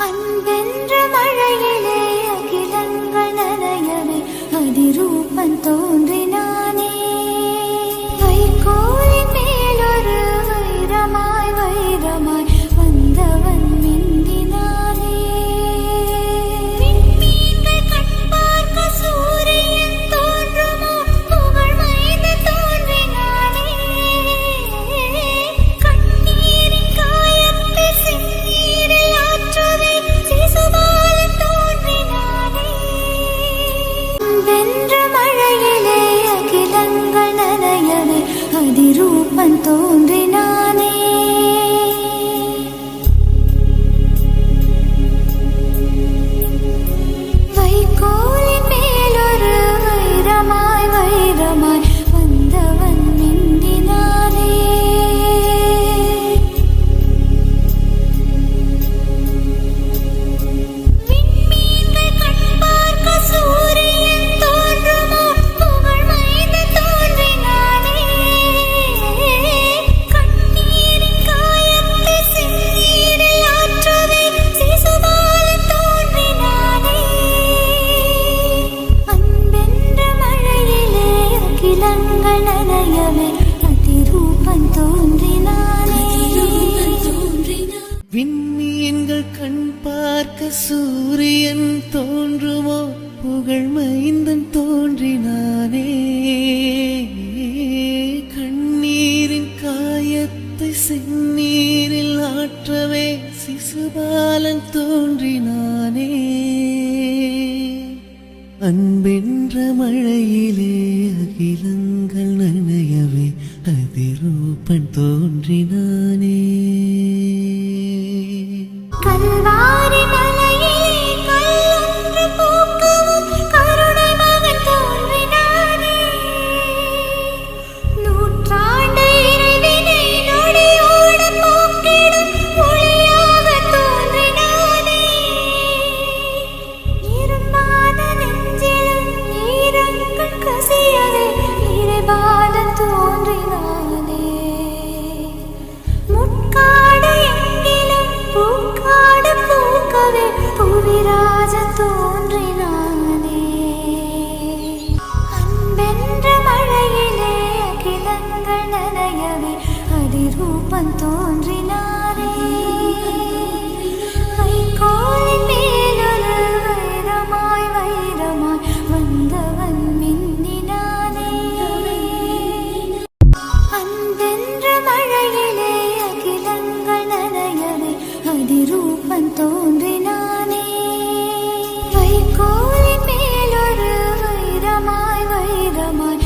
அன்பென்ற மழை തോന്നും அகிலங்கள் நனையவே தோன்றினானே. விண்மீன்கள் கண் பார்க்க சூரியன் தோன்றுமோ புகழ் மைந்தன் தோன்றினானே. கண்ணீரின் காயத்தை செந்நீரில் ஆற்றவே சிசுபாலன் தோன்றினானே. அன்பென்ற மழையிலே அகில அதிரூபன் தோன்றினானே. ரூபம் தோன்றினாரே. வைக்கோலின் மேலொரு வைரமாய் வைரமாய் வந்தவன் மின்னினானே. அன்பென்ற மழையிலே அகிலங்கள் நனையவே அதிரூபன் தோன்றினானே. வைக்கோலின் மேலொரு வைரமாய் வைரமாய்